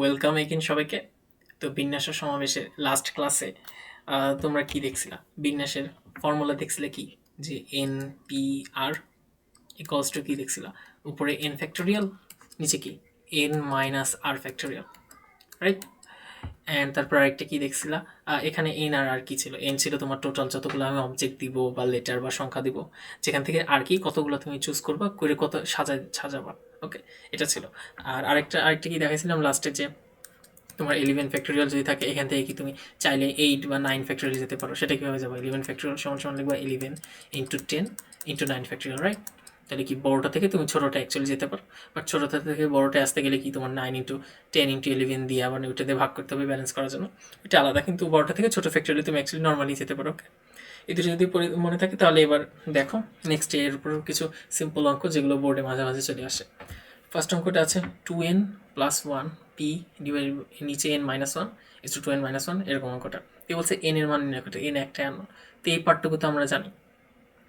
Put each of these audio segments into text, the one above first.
Welcome again সবাইকে। তো বিন্যাসের সমাবেশের লাস্ট ক্লাসে তোমরা কি দেখছিলা? বিন্যাসের ফর্মুলা দেখছিলে কি? যে N P R equals to কি দেখছিলা? উপরে এন ফ্যাক্টোরিয়াল নিচে কি? N minus R factorial right and তারপর আরেকটা কি দেখছিলা? এখানে এন আর আর কি ছিল? এন ছিল তোমার টোটাল যতগুলো আমি অবজেক্ট দিব বা লেটার বা সংখ্যা দিব, যেখান থেকে আর কি কতগুলো তুমি চুজ করবা, করে কত সাজা সাজাবা। ওকে এটা ছিল। আর আরেকটা আরেকটা কি দেখাইছিলাম লাস্টে যে তোমার ইলেভেন ফ্যাক্টোরিয়াল যদি থাকে, এখান থেকে কি তুমি চাইলে এইট বা নাইন ফ্যাক্টোরিয়াল যেতে পারো। সেটা কীভাবে যাব? ইলেভেন ফ্যাক্টোরিয়াল সমান সমান লিখবা eleven into ten into nine factorial right তাহলে কি বড়টা থেকে তুমি ছোটোটা অ্যাকচুয়ালি যেতে পারো। বাট ছোটোটা থেকে বড়টা আসতে গেলে কি তোমার nine into ten into eleven দিয়ে আবার ওইটা দিয়ে ভাগ করতে হবে ব্যালেন্স করার জন্য। এটা আলাদা, কিন্তু বড়টা থেকে ছোটো ফ্যাক্টোরিয়াল তুমি অ্যাকচুয়ালি নর্মালি যেতে পারো ওকে এটি যদি মনে থাকে তাহলে এবার দেখো নেক্সট এর উপর কিছু সিম্পল অঙ্ক যেগুলো বোর্ডে মাঝে মাঝে চলে আসে। ফার্স্ট অঙ্কটা আছে two N plus one P divide নিচে N minus one is two N minus one এরকম অঙ্কটা। তো বলছে এন এর মান নির্ণয় করতে এন একটা আনো তো এই পার্টটুকু তো আমরা জানি।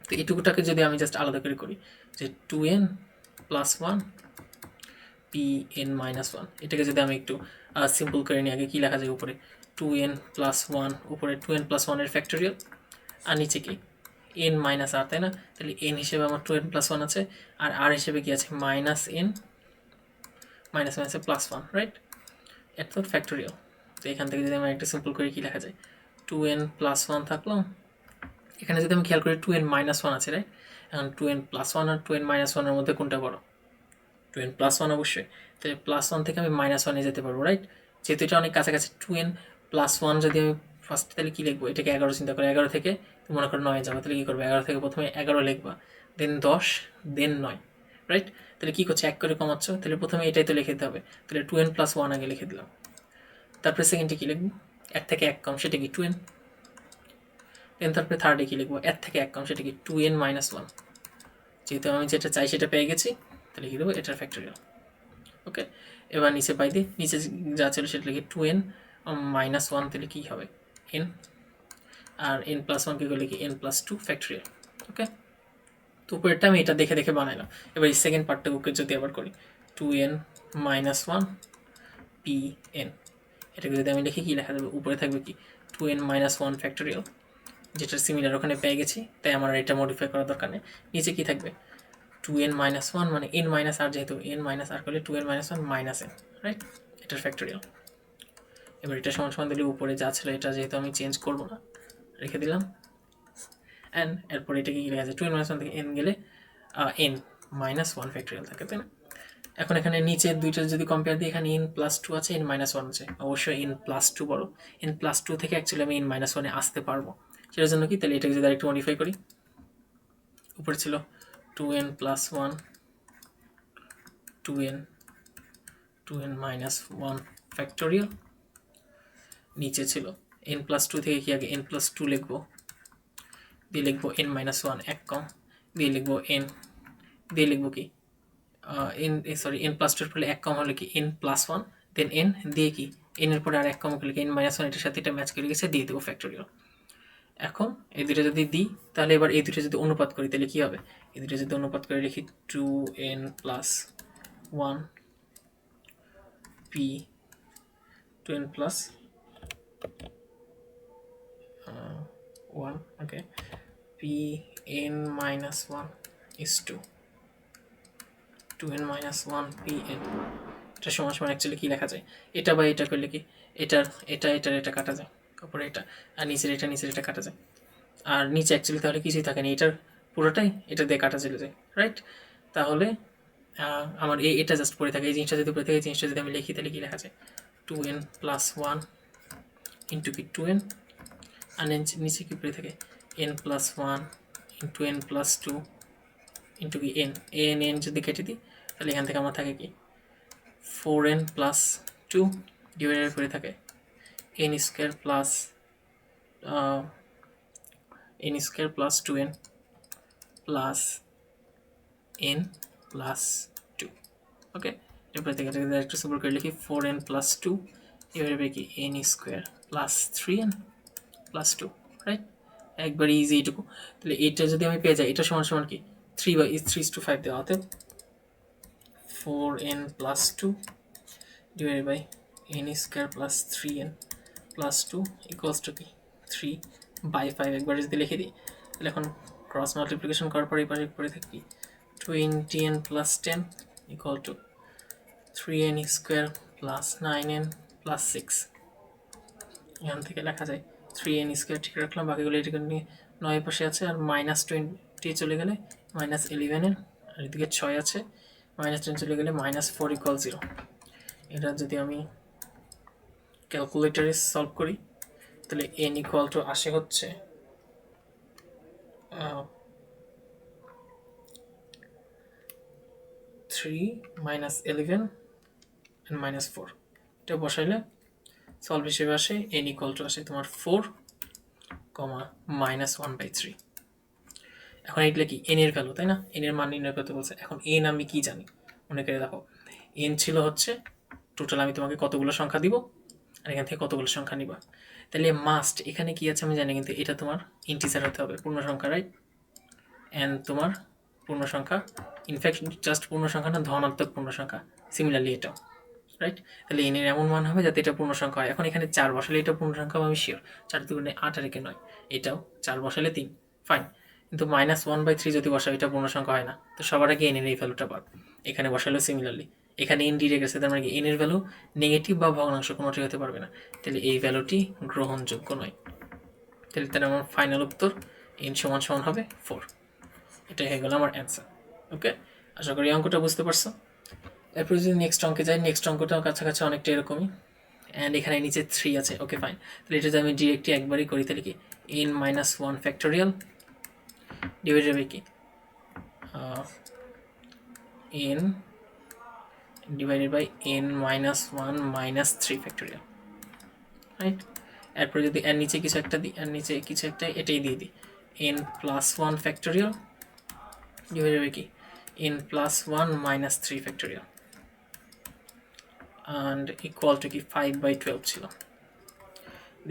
তো এইটুকুটাকে যদি আমি জাস্ট আলাদা করে করি, যে two N plus one P N minus one এটাকে যদি আমি একটু সিম্পল করে নিই আগে, কী লেখা যায় উপরে? টু এন প্লাস ওয়ান উপরে টু এন প্লাস ওয়ানের ফ্যাক্টোরিয়াল আর নিচে কি? এন মাইনাস আর তাই না? তাহলে এন হিসেবে আমার টু এন প্লাস ওয়ান আছে, আর আর হিসেবে কি আছে? মাইনাস এন মাইনাস মাইনাসে প্লাস ওয়ান রাইট এত ফ্যাক্টোরিয়াল তো এখান থেকে যদি আমি একটা সিম্পল করে কি লেখা যায়? টু এন প্লাস ওয়ান থাকল। এখানে যদি আমি খেয়াল করি টু এন মাইনাস ওয়ান আছে রাইট এখন টু এন প্লাস ওয়ান আর টু এন মাইনাস ওয়ানের মধ্যে কোনটা বড়? টু এন প্লাস ওয়ান অবশ্যই। তাহলে প্লাস ওয়ান থেকে আমি মাইনাস ওয়ানে যেতে পারব রাইট যেহেতু এটা অনেক কাছাকাছি টু এন প্লাস ওয়ান যদি আমি ফার্স্ট তাহলে কী লিখব? এটাকে এগারো চিন্তা করে, এগারো থেকে মনে করো নয় যাব, তাহলে কী করবে? এগারো থেকে প্রথমে এগারো লিখবা দেন দশ দেন নয় রাইট তাহলে কী করছে? এক করে কমাচ্ছ, তাহলে প্রথমে এটাই তো লিখে দিতে হবে। তাহলে টু এন প্লাস ওয়ান আগে লিখে দিলাম। তারপরে সেকেন্ডে কী লিখব? এক থেকে এক কম, সেটা কি টু এন দেন তারপরে থার্ডে কী লিখব? এক থেকে এক কম, সেটা কি টু এন মাইনাস ওয়ান যেহেতু আমি যেটা চাই সেটা পেয়ে গেছি, তাহলে লিখে দেবো? এটার ফ্যাক্টরিয়াল ওকে এবার নিচে পাই দিই নিচে যা ছিল সেটা লিখে টু এন মাইনাস ওয়ান তাহলে কী হবে? এন আর এন প্লাস ওয়ানকে করলে কি N plus two factorial okay তো উপরেরটা আমি এটা দেখে দেখে বানাইলাম। এবার এই সেকেন্ড পার্টটুকুকে যদি আবার করি two N minus one P N এটাকে যদি আমি লিখি কী লেখা যাবে? উপরে থাকবে কি? Two N minus one factorial যেটা সিমিলার ওখানে পেয়ে গেছি, তাই আমার এটা মডিফাই করার দরকার নেই। নিচে কী থাকবে? টু এন মাইনাস ওয়ান মানে এন মাইনাস আর যেহেতু এন মাইনাস আর করলে two N minus one minus N right এটার ফ্যাক্টরিয়াল এবার এটা সমান সমান দিলে উপরে যা ছিল এটা যেহেতু আমি চেঞ্জ করব না, রেখে দিলাম। অ্যান্ড এরপর এটাকে কী লেখা আছে টু এন মাইনাস ওয়ান থেকে এন গেলে এন মাইনাস ওয়ান ফ্যাক্টরিয়াল থাকে, তাই না? এখন এখানে নিচে দুইটা যদি কম্পেয়ার দিই, এখানে এন প্লাস টু আছে এন মাইনাস ওয়ান আছে। অবশ্যই এন প্লাস টু বড়ো। এন প্লাস টু থেকে অ্যাকচুয়ালি আমি এন মাইনাস ওয়ানে আসতে পারব। সেটার জন্য কি? তাহলে এটাকে যদি আরেকটু মডিফাই করি। উপরে ছিল two N plus one two N two N minus one factorial নিচে ছিল। এন প্লাস টু থেকে কি আগে এন প্লাস টু লিখব? দিয়ে লিখব এন মাইনাস ওয়ান এক কম। দিয়ে লিখব এন দিয়ে লিখব কি? এন সরি এন প্লাস টুর ফলে এক কম হলে কি n plus one then n দিয়ে কি? এন এর পরে আর এক কম করলে কি এন মাইনাস ওয়ান এটার সাথে এটা ম্যাচ করে গেছে, দিয়ে দেবো ফ্যাক্টোরিয়াল এখন এই দুটো যদি দিই, তাহলে এবার এই দুটো যদি অনুপাত করি, তাহলে কী হবে? এই দুটো যদি অনুপাত করে লিখি two n plus one P two n plus one okay P n minus one is to two n minus one P n এটা সমান সমান অ্যাকচুয়ালি কী লেখা যায়? এটা বা এটা করলে কি? এটার এটা এটার এটা কাটা যায়। উপরে এটা, আর নিচের এটা নিচের এটা কাটা যায়। আর নিচে অ্যাকচুয়ালি তাহলে কিছুই থাকে না। এটার পুরোটাই এটা দিয়ে কাটা চলে যায় রাইট তাহলে আমার এই এটা জাস্ট পড়ে থাকে। এই জিনিসটা যদি পড়ে থাকে, এই জিনিসটা যদি আমি লিখি, তাহলে কী লেখা যায়? Two n plus one into কি টু এন আর নিচে- কি পড়ে থাকে n plus one into n plus two into কি এন এন এন যদি কেটে দিই, তাহলে এখান থেকে আমার থাকে কি? Four n plus two divided করে থাকে n square plus n square plus two n plus n plus two okay এরপরে থেকে একটু সিম্পল করে লিখি। ফোর এন প্লাস টু এবারে কি? N square plus three n plus two right একবারে ইজি এইটুকু। তাহলে এটা যদি আমি পেয়ে যাই, এটা সমান সমান কি? Three by three two five দেওয়া অতএব four n plus two divided by n square plus three n plus two equals to কি? থ্রি বাই ফাইভ একবার যদি লিখে দিই, তাহলে এখন ক্রস মাল্টিপ্লিকেশন করার পরে পাশে পরে থাকি twenty n plus ten equal to three n square plus nine n plus six এখান থেকে লেখা যায় থ্রি এন স্কোয়ার ঠিক রাখলাম, বাকিগুলো এটিকে নিয়ে নয় পাশে আছে, আর মাইনাস টোয়েন্টি চলে গেলে মাইনাস ইলেভেনের আর এদিকে ছয় আছে মাইনাস টেন চলে গেলে মাইনাস ফোর ইকুয়াল জিরো এটা যদি আমি ক্যালকুলেটারে সলভ করি, তাহলে এন ইকুয়াল টু আসে হচ্ছে three minus eleven and minus four এটা বসাইলে সলভ হিসেবে আসে এন ইকুয়াল টু আসে তোমার four comma minus one by three এখন এগুলো কি? এন এর ভ্যালু তাই না? এন এর মান নির্ণয় করতে বলছে। এখন এন আমি কি জানি? মনে করে দেখো এন ছিল হচ্ছে টোটাল আমি তোমাকে কতগুলো সংখ্যা দিব? আর এখান থেকে কতগুলো সংখ্যা নিবা? তাহলে মাস্ট এখানে কি আছে আমি জানি, কিন্তু এটা তোমার ইন্টিজার হতে হবে, পূর্ণ সংখ্যা রাইট অ্যান্ড তোমার পূর্ণ সংখ্যা ইনফ্যাক্ট জাস্ট পূর্ণ সংখ্যা না, ধনাত্মক পূর্ণ সংখ্যা সিমিলারলি এটাও। রাইট তাহলে এনের এমন মান হবে যাতে এটা পূর্ণ সংখ্যা হয়। এখন এখানে চার বসালে এটা পূর্ণ সংখ্যা হবে আমি শিওর চার দুগুণে আট আর একে নয়। এটাও চার বসালে তিন। ফাইন কিন্তু মাইনাস ওয়ান বাই থ্রি যদি বসাও, এটা পূর্ণ সংখ্যা হয় না। তো সবার আগে এনের এই ভ্যালুটা পাব এখানে বসালো সিমিলারলি এখানে এন ডিরেক্ট আছে, তার মানে কি এনের ভ্যালু নেগেটিভ বা ভগ্নাংশ কোনোটি হতে পারবে না। তাহলে এই ভ্যালুটি গ্রহণযোগ্য নয়। তাহলে তার আমার ফাইনাল উত্তর এন সমান সমান হবে ফোর এটাই হয়ে গেল আমার অ্যান্সার ওকে আশা করি অঙ্কটা বুঝতে পারছ। এরপর যদি নেক্সট অঙ্কে যাই নেক্সট অঙ্কটাও কাছাকাছি অনেকটা এরকমই। অ্যান্ড এখানে নিচে থ্রি আছে ওকে ফাইন তাহলে এটা যদি আমি ডিরেক্টলি একবারই করি, তাহলে কি? N minus one factorial divided by কি? N divided by n minus one minus three factorial right এরপরে যদি এর নিচে কিছু একটা দিই এর নিচে কিছু একটা, এটাই দিয়ে দিই। N plus one factorial divided by কি? N plus one minus three factorial and equal to কি ফাইভ বাই টুয়েলভ ছিল।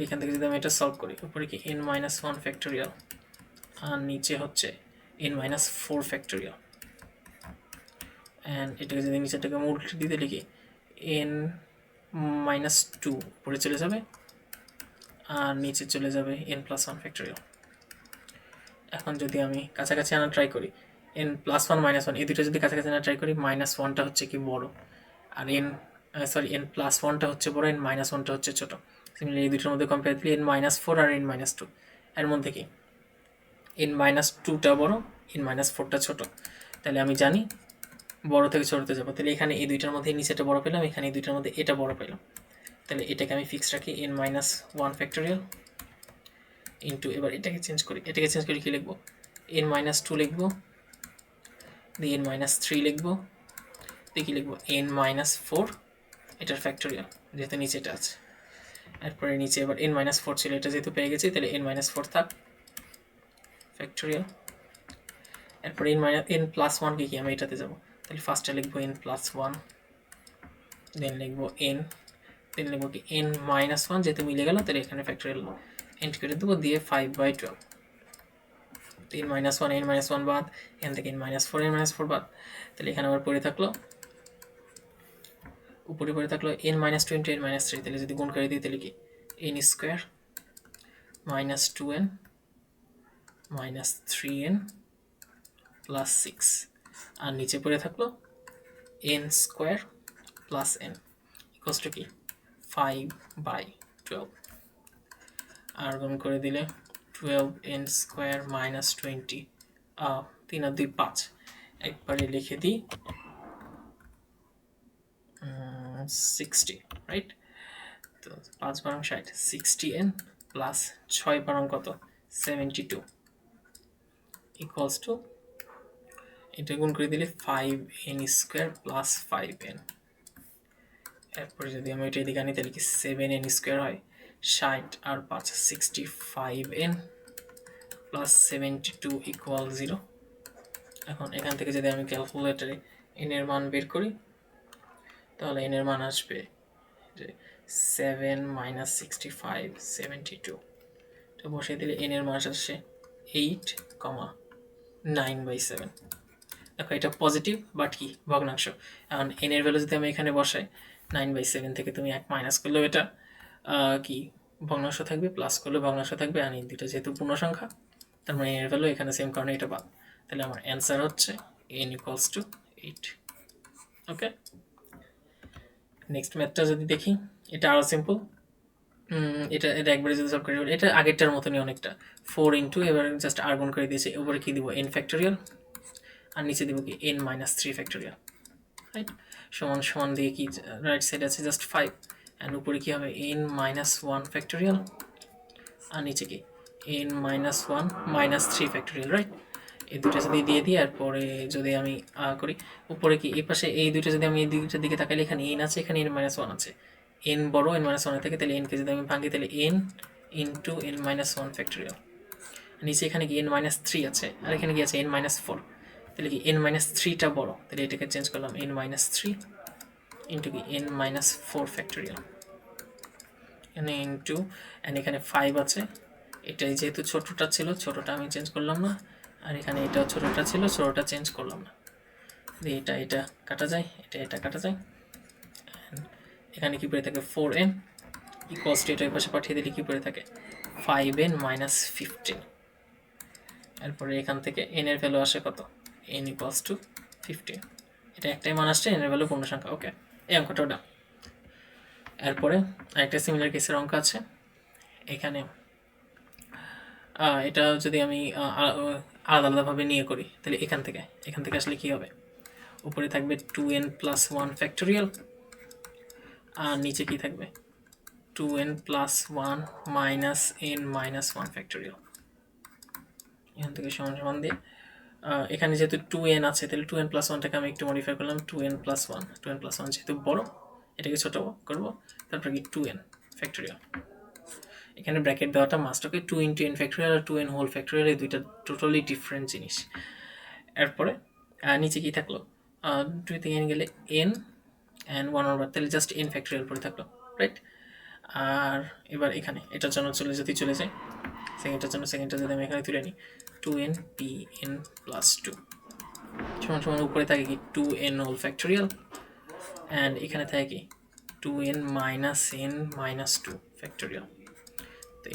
এখান থেকে যদি আমি এটা সলভ করি, উপরে কি এন মাইনাস ওয়ান ফ্যাক্টোরিয়াল আর নিচে হচ্ছে n minus four factorial and এটাকে যদি নিচেটাকে উল্টে দিতে লিখি এন মাইনাস টু উপরে চলে যাবে, আর নিচে চলে যাবে এন প্লাস ওয়ান ফ্যাক্টোরিয়াল এখন যদি আমি কাছাকাছি আনা ট্রাই করি n plus one minus one এই দুটো যদি কাছাকাছি আনা ট্রাই করি মাইনাস ওয়ানটা হচ্ছে কি বড়, আর এন সরি এন প্লাস ওয়ানটা হচ্ছে বড় এন মাইনাস ওয়ানটা হচ্ছে ছোটো। সিমিলার এই দুটোর মধ্যে কম্পেয়ার দিলে এন মাইনাস ফোর আর এন মাইনাস টু এর মধ্যে কি? এন মাইনাস টুটা বড় এন মাইনাস ফোরটা ছোটো। তাহলে আমি জানি বড় থেকে ছোটোতে যাব। তাহলে এখানে এই দুইটার মধ্যে নিচেটা বড় পেলাম, এখানে এই দুইটার মধ্যে এটা বড় পেলাম। তাহলে এটাকে আমি ফিক্স রাখি n minus one factorial into এবার এটাকে চেঞ্জ করি। এটাকে চেঞ্জ করি কী লিখব? এন মাইনাস টু লিখব, দিয়ে এন মাইনাস থ্রি লিখব, দিয়ে কী লিখব? এন মাইনাস ফোর এটার ফ্যাক্টোরিয়াল যেহেতু নিচে এটা আছে। এরপরে নিচে এবার এন মাইনাস ফোর ছিল, এটা যেহেতু পেয়ে গেছি, তাহলে এন মাইনাস ফোর থাক। ফ্যাক্টোরিয়াল এরপর n minus n plus one কি কি, আমি এটাতে যাব। তাহলে ফার্স্টে লিখব এন প্লাস ওয়ান দেন লিখব এন দেন লিখব কি এন মাইনাস ওয়ান যেহেতু মিলে গেল, তাহলে এখানে ফ্যাক্টোরিয়াল এন্ড করে দেবো, দিয়ে five by twelve n minus one n minus one বাদ, এখান থেকে n minus four n minus four বাদ। তাহলে এখানে আবার পড়ে থাকল। উপরে পড়ে থাকল n minus two n minus three তাহলে যদি গুণ করে দিই, তাহলে কি? N square minus two n minus three n plus six আর নিচে পড়ে থাকল n square plus n equals to কি? ফাইভ বাই টুয়েলভ আর গুণ করে দিলে twelve n square minus twenty তিন আর দুই পাঁচ। একবারে লিখে দিই সিক্সটি রাইট তো পাঁচ বারং ষাট সিক্সটি এন প্লাস ছয় বারং কত? সেভেন্টি টু ইকুয়ালস টু এটা গুণ করে দিলে five n square plus five n এরপরে যদি আমি এটা এদিকে আনি, তাহলে কি সেভেন এন স্কোয়ার হয়? ষাট আর পাঁচ sixty five n plus seventy two equal zero এখন এখান থেকে যদি আমি ক্যালকুলেটারে এন এর মান বের করি তাহলে এন এর মান আসবে যে seven minus sixty five seventy two তো বসিয়ে দিলে এন এর মান আসছে eight comma nine by seven দেখো এটা পজিটিভ বাট কি? ভগ্নাংশ। এখন এন এর ভ্যালু যদি আমি এখানে বসাই নাইন বাই সেভেন থেকে তুমি এক মাইনাস করলেও এটা কি? ভগ্নাংশ থাকবে প্লাস করলে ভগ্নাংশ থাকবে, আর এই দুটো যেহেতু পূর্ণ সংখ্যা তার মানে এর ভ্যালু এখানে সেম কারণে এটা বাদ। তাহলে আমার অ্যান্সার হচ্ছে n equals to eight okay next ম্যাথটা যদি দেখি, এটা আরও সিম্পল এটা এটা একবারে যদি সলভ করি এটা আগেরটার মতনই অনেকটা। ফোর ইন্টু এবার জাস্ট আর গুণ করে দিয়েছে, উপরে কী দিব? এন ফ্যাক্টোরিয়াল আর নিচে দিব কি? N minus three factorial right সমান সমান দিয়ে কি রাইট সাইড আছে জাস্ট ফাইভ অ্যান্ড উপরে কী হবে? এন মাইনাস ওয়ান ফ্যাক্টোরিয়াল আর নিচে কি? N minus one minus three factorial right এই দুটো যদি দিয়ে দিই আর পরে যদি আমি করি, উপরে কি, এই পাশে এই দুটো যদি আমি এই দুটোর দিকে তাকাইলে এখানে এন আছে, এখানে এন মাইনাস ওয়ান আছে। এন বড় এন মাইনাস ওয়ান থেকে তাহলে এনকে যদি আমি ভাঙি, তাহলে n into n minus one factorial নিচে এখানে কি এন মাইনাস থ্রি আছে, আর এখানে কি আছে এন মাইনাস ফোর তাহলে কি এন মাইনাস থ্রিটা বড়, তাহলে এটাকে চেঞ্জ করলাম এন মাইনাস থ্রি ইন্টু কি এন মাইনাস ফোর ফ্যাক্টোরিয়াল এখানে ইন্টু অ্যান্ড এখানে ফাইভ আছে। এটাই যেহেতু ছোটোটা ছিল, ছোটোটা আমি চেঞ্জ করলাম না। আর এখানে এটা ছোটোটা ছিল, ছোটোটা চেঞ্জ করলাম না। দিয়ে এটা এটা কাটা যায়, এটা এটা কাটা যায়। এখানে কি পড়ে থাকে? ফোর এন ইকোয়ালস টু এটা এই পাশে পাঠিয়ে দিলে কি পড়ে থাকে? ফাইভ এন মাইনাস ফিফটিন এরপরে এখান থেকে এন এর ভ্যালু আসে কত? এন ইকোয়ালস টু ফিফটিন এটা একটাই মান আসছে এন এর ভ্যালু পূর্ণ সংখ্যা। ওকে এই অঙ্কটা ওটা এরপরে আরেকটা সিমিলার কেসের অঙ্ক আছে। এখানে এটা যদি আমি আলাদা আলাদাভাবে নিয়ে করি। তাহলে এখান থেকে এখান থেকে আসলে কী হবে? উপরে থাকবে two n plus one factorial আর নিচে কি থাকবে? Two n plus one minus n minus one factorial এখান থেকে সমান সমান দিয়ে এখানে যেহেতু টু এন আছে, তাহলে টু এন প্লাস ওয়ানটাকে আমি একটু মডিফাই করলাম two n plus one two n plus one যেহেতু বড়, এটাকে ছোট করব তারপর কি টু এন ফ্যাক্টোরিয়াল এখানে ব্র্যাকেট দেওয়াটা must okay two into n factorial আর টু এন হোল ফ্যাক্টোরিয়াল এই দুইটা টোটালি ডিফারেন্ট জিনিস। এরপরে নিচে কী থাকল? টু থেকে এন গেলে এন অ্যান্ড ওয়ান ওভার তাহলে জাস্ট এন ফ্যাক্টোরিয়াল পরে থাকল রাইট আর এবার এখানে, এটার জন্য চলে, যদি চলে যায় সেকেন্ডটার জন্য সেকেন্ডটা যদি আমি এখানে তুলে নিই two n P n plus two সমান সমান উপরে থাকে কি? Two n whole factorial and এখানে থাকে কি? Two n minus n minus two factorial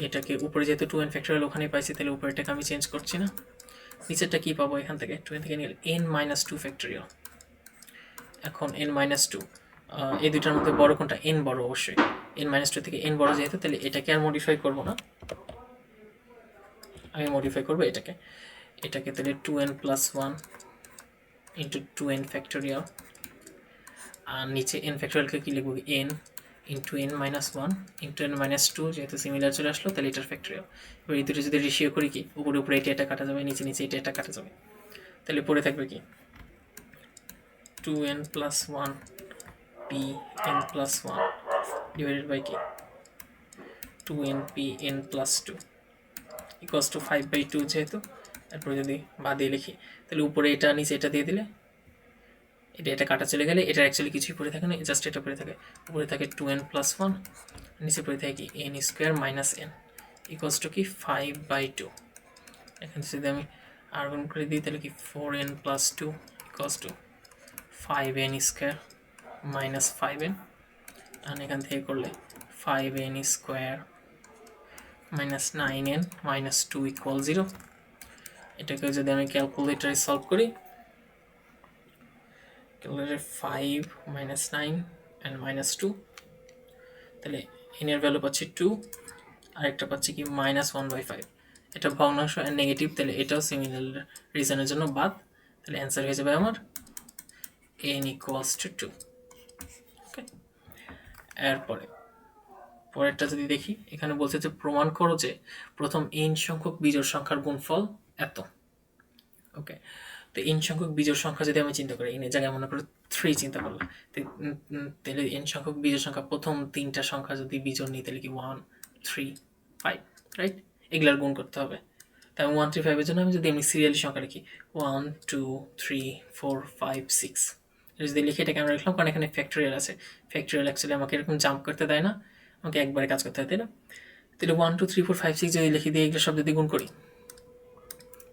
এটাকে উপরে যেহেতু টু এন ফ্যাক্টোরিয়াল ওখানে পাইছি, তাহলে উপরেটাকে আমি চেঞ্জ করছি না। নিচেরটা কী পাবো এখান থেকে? টু এন থেকে নিলে এন মাইনাস টু ফ্যাক্টোরিয়াল এখন এন মাইনাস টু এই দুইটার মধ্যে বড় কোনটা? এন বড়, অবশ্যই। এন মাইনাস টু থেকে এন বড় যেহেতু, তাহলে এটাকে আর মডিফাই করব না। আমি মডিফাই করব এটাকে। এটাকে তাহলে two n plus one into two n factorial আর নিচে এন ফ্যাক্টোরিয়ালকে কী লিখব? N into n minus one into n minus two যেহেতু সিমিলার চলে আসলো, তাহলে এটার ফ্যাক্টোরিয়াল এবার এই দুটো যদি রেশিও করি কি? উপরে উপরে এটা এটা কাটা যাবে, নিচে নিচে এটা এটা কাটা যাবে। তাহলে পড়ে থাকবে কি? Two n plus one P n plus one divided by কি two n P n plus two equals to five by two যেহেতু, তারপরে যদি বাদ দিয়ে লিখি, তাহলে উপরে এটা, নিচে এটা দিয়ে দিলে এটা এটা কাটা চলে গেলে, এটা অ্যাকচুয়ালি কিছুই পড়ে থাকে না জাস্ট এটা পড়ে থাকে। উপরে থাকে টু এন প্লাস ওয়ান নিচে পড়ে থাকে কি n square minus n equals to কি? ফাইভ বাই টু এখানে যদি আমি আর গুণ করে দিই, তাহলে কি? Four n plus two equals to five n square minus five n আর এখান থেকে করলে five n square minus nine n minus two equal zero এটাকে যদি আমি ক্যালকুলেটারে সলভ করি ক্যালকুলেটারে five minus nine and minus two তাহলে এন এর ভ্যালু পাচ্ছি টু আরেকটা পাচ্ছি কি মাইনাস ওয়ান বাই ফাইভ এটা ভগ্নাংশ অ্যান্ড নেগেটিভ তাহলে এটাও সিমিলার রিজনের জন্য বাদ। তাহলে অ্যান্সার হয়ে যাবে আমার n equals to two okay এরপরে, পরেরটা যদি দেখি, এখানে বলছে যে প্রমাণ করো যে প্রথম এন সংখ্যক বিজোড় সংখ্যার গুণফল এত ওকে তো এন সংখ্যক বিজোড় সংখ্যা যদি আমি চিন্তা করি এনের জায়গায় মনে করো থ্রি চিন্তা করলাম তাহলে এন সংখ্যক বিজোড় সংখ্যা প্রথম তিনটা সংখ্যা যদি বিজোড় নিই, তাহলে কি ওয়ান থ্রি ফাইভ রাইট এগুলার গুণ করতে হবে। তাই ওয়ান থ্রি ফাইভের জন্য আমি যদি আমি সিরিয়ালি সংখ্যা লিখি one two three four five six যদি লিখে এটা আমরা রাখলাম কারণ এখানে ফ্যাক্টরিয়াল আছে। ফ্যাক্টরিয়াল অ্যাকচুয়ালি আমাকে এরকম জাম্প করতে দেয় না, আমাকে একবারে কাজ করতে হয়, তাই না? তাহলে one two three four five six যদি লিখে দিয়ে এগুলো সব যদি গুণ করি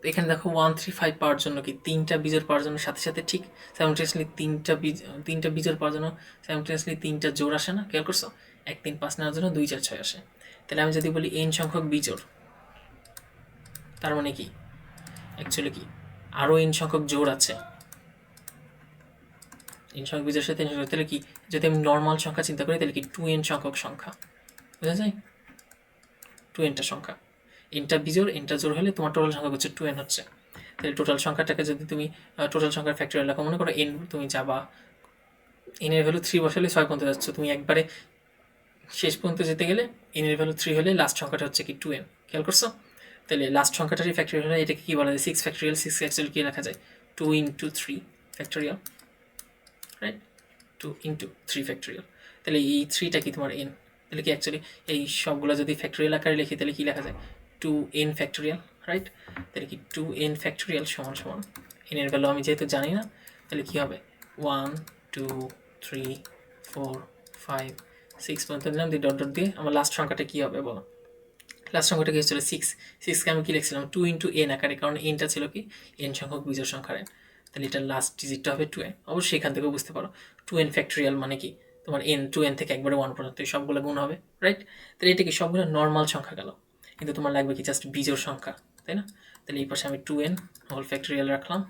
এখানে দেখো ওয়ান থ্রি ফাইভ পাওয়ার জন্য কি? তিনটা বিজোড় পাওয়ার জন্য সাথে সাথে ঠিক সাইমultaneously তিনটা বীজ, তিনটা বিজোড় পাওয়ার জন্য সাইমultaneously তিনটা জোড় আসে না? খেয়াল করছ? এক তিন পাঁচ নেওয়ার জন্য দুই চার ছয় আসে। তাহলে আমি যদি বলি এন সংখ্যক বিজোড়, তার মানে কি? অ্যাকচুয়ালি কি? আরও এন সংখ্যক জোড় আছে। এন সংখ্যক বিজোড়ের সাথে সংখ্যক, তাহলে কি? যদি আমি নর্মাল সংখ্যা চিন্তা করি, তাহলে কি টু এন সংখ্যক সংখ্যা? বুঝা যায় টু এনটা সংখ্যা। এনটা জোড় হলে তোমার টোটাল সংখ্যা হচ্ছে টু এন হচ্ছে। তাহলে টোটাল সংখ্যাটাকে যদি তুমি টোটাল সংখ্যার ফ্যাক্টরিয়াল লেখো, মনে করো এন তুমি যাবা। এনের ভ্যালু থ্রি বসালে ছয় পর্যন্ত যাচ্ছ। তুমি একবারে শেষ পর্যন্ত যেতে গেলে এনের ভ্যালু থ্রি হলে লাস্ট সংখ্যাটা হচ্ছে কি টু এন খেয়াল করছ? তাহলে লাস্ট সংখ্যাটারই ফ্যাক্টরিয়াল হলে এটাকে কী বলা যায়? সিক্স ফ্যাক্টরিয়াল সিক্স ফ্যাক্টরিয়াল কী লেখা যায়? Two into three factorial right two into three factorial তাহলে এই থ্রিটা কি তোমার এন তাহলে কি অ্যাকচুয়ালি এই সবগুলো যদি ফ্যাক্টরিয়াল আকারে লিখি, তাহলে কী লেখা যায়? টু এন ফ্যাক্টরিয়াল রাইট তাহলে কি টু এন ফ্যাক্টরিয়াল সমান সমান? এনের ভ্যালু আমি যেহেতু জানি না, তাহলে কী হবে? One two three four five six পর্যন্ত দিলাম দিয়ে ডট ডট দিয়ে আমার লাস্ট সংখ্যাটা কী হবে বলো? লাস্ট সংখ্যাটা কি হচ্ছিল সিক্স সিক্সকে আমি কী লিখছিলাম? টু ইন্টু এন আকারে, কারণ এনটা ছিল কি? এন সংখ্যক বিজোড় সংখ্যার এন তাহলে এটা লাস্ট ডিজিটটা হবে টু এন অবশ্যই এখান থেকেও বুঝতে পারো। টু এন ফ্যাক্টরিয়াল মানে কি? তোমার এন টু এন থেকে একবারে ওয়ান পর্যন্ত সবগুলো গুণ হবে রাইট তাহলে এটা কি সবগুলো? নর্মাল সংখ্যা গেল। কিন্তু তোমার লাগবে কি জাস্ট বিজোড় সংখ্যা, তাই না? তাহলে এই পাশে আমি টু এন হোল ফ্যাক্টরিয়াল রাখলাম।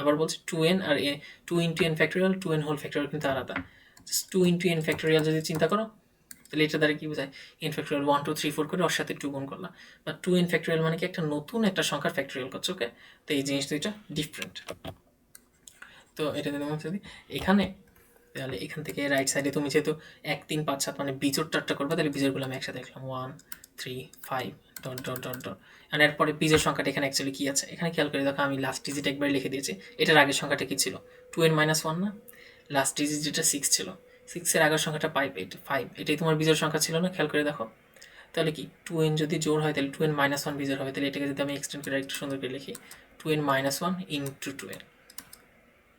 আবার বলছি টু এন আর এ two into n factorial two n whole factorial কিন্তু আলাদা। Just two into n factorial যদি চিন্তা করো, তাহলে এটা দ্বারা কি বোঝায়? N factorial one two three four করে ওর সাথে টু গুণ করলাম। বা টু এন ফ্যাক্টরিয়াল মানে কি একটা নতুন একটা সংখ্যার ফ্যাক্টরিয়াল করছ ওকে তো এই জিনিস দুইটা ডিফারেন্ট তো এটা যদি এখানে, তাহলে এখান থেকে রাইট সাইডে তুমি যেহেতু এক, তিন, পাঁচ, সাত মানে বিজোর টারটা করবে, তাহলে বিজোরগুলো আমি একসাথে লিখলাম। One three five dot dot dot dot আর এরপরে বিজোর সংখ্যাটা এখানে অ্যাকচুয়ালি কী আছে? এখানে খেয়াল করে দেখো, আমি লাস্ট ডিজিট একবার লিখে দিয়েছি। এটার আগের সংখ্যাটা কী ছিল? টু এন মাইনাস ওয়ান না? লাস্ট ডিজিট যেটা সিক্স ছিল। সিক্সের আগের সংখ্যাটা ফাইভ এইট ফাইভ এটাই তোমার বিজোর সংখ্যা ছিল না? খেয়াল করে দেখো। তাহলে কি? টু এন যদি জোর হয়, তাহলে টু এন মাইনাস ওয়ান বিজোর হবে। তাহলে এটাকে যদি আমি এক্সটেন্ড করে একটু সুন্দর করে লিখি। Two n minus one into two n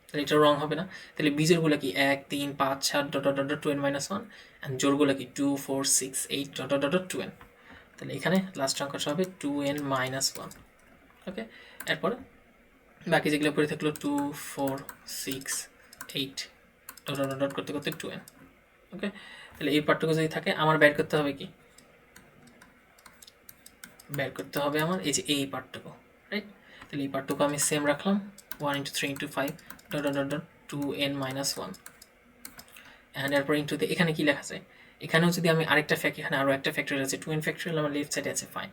তাহলে এটা রং হবে না? তাহলে বীজেরগুলো কি? এক, তিন, পাঁচ, সাত dot dot dot two n minus one and জোরগুলো কি? Two four six eight dot dot dot two n তাহলে এখানে লাস্ট সংখ্যাটা হবে two n minus one okay এরপরে বাকি যেগুলো পড়ে থাকল two four six eight dot dot dot করতে করতে টু এন ওকে তাহলে এই পার্টটুকু যদি থাকে, আমার বের করতে হবে কি? বের করতে হবে আমার এই যে এই পার্টটুকু রাইট তাহলে এই পার্টটুকু আমি সেম রাখলাম one into three into five dot dot dot two n minus one and এরপর ইন্টু এখানে কী লেখা যায় এখানেও যদি আমি আরেকটা ফ্যাক্ট এখানে আরও একটা ফ্যাক্টরিয়াল আছে টু এন ফ্যাক্টরিয়াল আমার লেফট সাইডে আছে ফাইন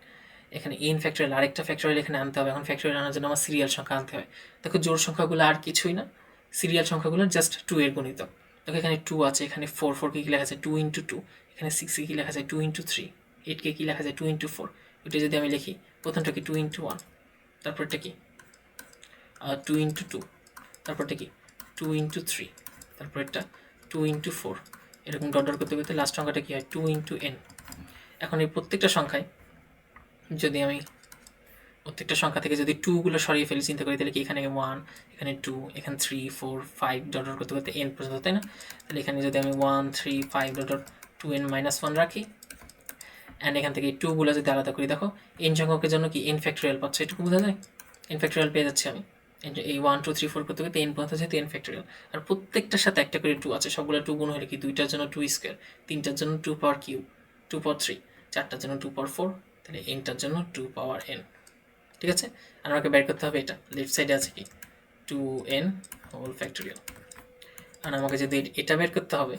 এখানে এন ফ্যাক্টরিয়াল আরেকটা ফ্যাক্টরিয়াল এখানে আনতে হবে। এখন ফ্যাক্টরিয়াল আনার জন্য আমার সিরিয়াল সংখ্যা আনতে হয়। দেখো জোর সংখ্যাগুলো আর কিছুই না। সিরিয়াল সংখ্যাগুলো জাস্ট টু এর গণিত। দেখো এখানে টু আছে, এখানে ফোর ফোরকে কী লেখা আছে টু ইন্টু টু এখানে সিক্সকে কী লেখা আছে টু ইন্টু থ্রি এইটকে কী লেখা আছে টু ইন্টু ফোর ওইটা যদি আমি লিখি, প্রথমটা কি? টু ইন্টু ওয়ান তারপরটা কি? টু ইন্টু টু তারপরটা কি? টু ইন্টু থ্রি তারপরেরটা টু ইন্টু ফোর এরকম ডট ডট করতে করতে লাস্ট সংখ্যাটা কী হয়? টু ইন্টু এন এখন এই প্রত্যেকটা সংখ্যায় যদি আমি প্রত্যেকটা সংখ্যা থেকে যদি টুগুলো সরিয়ে ফেলি, চিন্তা করি তাহলে কি এখানে ওয়ান এখানে টু এখানে three four five dot dot করতে করতে এন পর্যন্ত, তাই না? তাহলে এখানে যদি আমি one three five dot dot two n minus one রাখি অ্যান্ড এখান থেকে টুগুলো যদি আলাদা করি, দেখো এন সংখ্যকের জন্য কি এন ফ্যাক্টরিয়াল পাচ্ছে? এটুকু বোঝা যায়? এন ফ্যাক্টরিয়াল পেয়ে যাচ্ছি আমি। এই ওয়ান টু থ্রি ফোর করতে করতে এন পর্যন্ত যেহেতু এন ফ্যাক্টরিয়াল আর প্রত্যেকটার সাথে একটা করে টু আছে, সবগুলো টু গুণ হলে কি? দুইটার জন্য টু স্কোয়ার তিনটার জন্য two power Q two power three চারটার জন্য টু পাওয়ার ফোর তাহলে এনটার জন্য টু পাওয়ার এন ঠিক আছে? আর আমাকে বের করতে হবে এটা লেফট সাইডে আছে কি? টু এন হোল ফ্যাক্টরিয়াল আর আমাকে যদি এটা বের করতে হবে,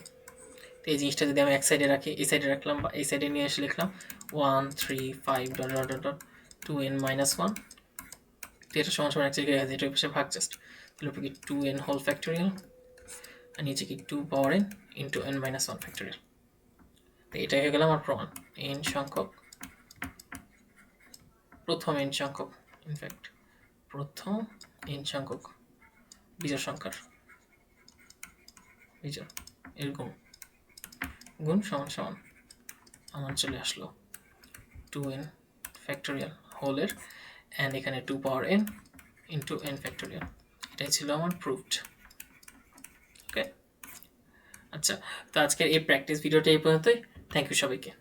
তো এই জিনিসটা যদি আমি এক সাইডে রাখি, এই সাইডে রাখলাম বা এই সাইডে নিয়ে এসে লিখলাম one three five dot dot dot two n minus one এটা সমান সমান এক জায়গায় আছে এটা পাশে ভাগ জাস্ট তাহলে উপরে কি টু এন হোল ফ্যাক্টরিয়াল আর নিচে কি two power n into n minus one factorial তো এটাই হয়ে গেল আমার প্রমাণ। এন সংখ্যক, প্রথম এন সংখ্যক ইনফ্যাক্ট প্রথম এন সংখ্যক বিজোড় সংখ্যার বিজোড় এর গুণ গুণ সমান সমান আমার চলে আসলো টু এন ফ্যাক্টোরিয়াল হোলের অ্যান্ড এখানে two power n into n factorial এটাই ছিল আমার প্রুফড ওকে আচ্ছা তো আজকের এই প্র্যাকটিস ভিডিওটা এই পর্যন্তই। থ্যাংক ইউ সবাইকে।